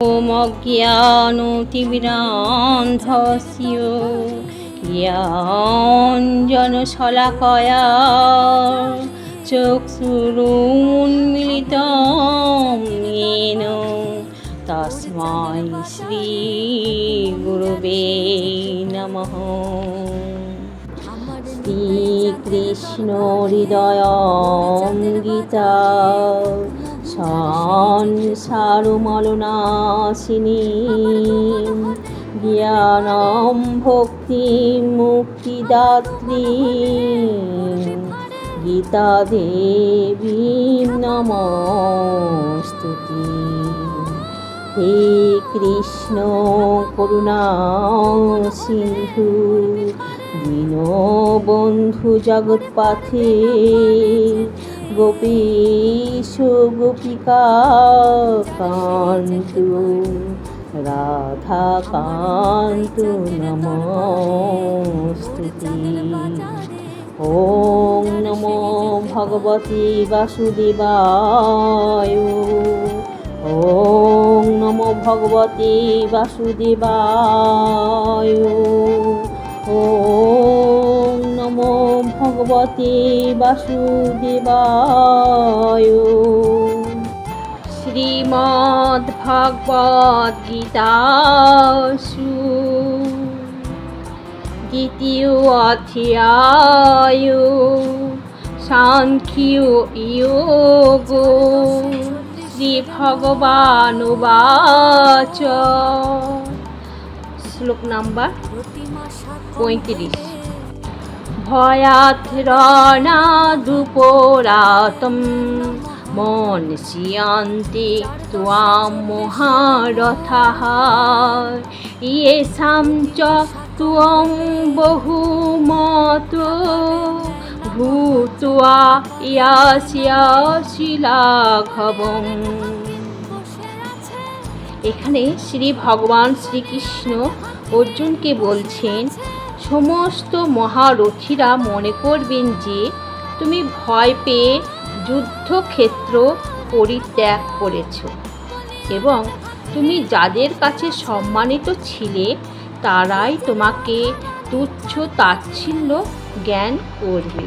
অজ্ঞানতিবিরান্ধস্য জ্ঞানজনশলাকয়া চক্ষুরুন্মিলিতং येन তস্মাই শ্রীগুরুবে নমঃ। শ্রীকৃষ্ণ হৃদয় গীতা সংসারমলনাশিনী জ্ঞানম ভক্তি মুক্তিদাত্রী গীতা দেবী নমস্তুতি। হে কৃষ্ণ করুণা সিন্ধু। দীনবন্ধু জগৎপাথে, গোপীশ গোপিকা কান্ত, রাধা কান্ত নমস্তুতি। ওম নমো ভগবতী বাসুদেবায়। ওম নমো ভগবতে বাসুদেবায়। ভগবতে বাসুদেবায়। শ্রীমদ্ ভগবদ গীতাসু। দ্বিতীয় অধ্যায় সাংখ্য যোগ। শ্রী ভগবান বাচ শ্লোক নাম্বার পঁয়ত্রিশ। ভয়াথ্রনাদুপরাতম মন শিয়ান্তি তাম মহারথা ইয়ে সামচ তুয়ং বহুমত ভূতুয়া ইয়াস্য শিলাঘবং। এখানে শ্রী ভগবান শ্রীকৃষ্ণ অর্জুনকে বলছেন, সমস্ত মহারথীরা মনে করবেন যে, তুমি ভয় পেয়ে যুদ্ধক্ষেত্র পরিত্যাগ করেছ এবং তুমি যাদের কাছে সম্মানিত ছিলে, তারাই তোমাকে তুচ্ছ তাচ্ছিল্য জ্ঞান করবে।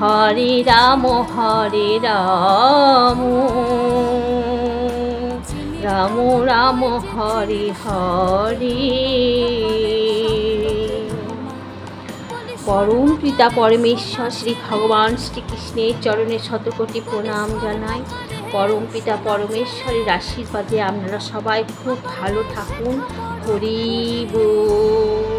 হরে রাম হরে রাম। রাম রাম, হরে হরে। পরম পিতা পরমেশ্বর, শ্রী ভগবান শ্রীকৃষ্ণের চরণে শতকোটি প্রণাম জানাই। পরম পিতা পরমেশ্বরের আশীর্বাদে আপনারা সবাই খুব ভালো থাকুন। হরি বল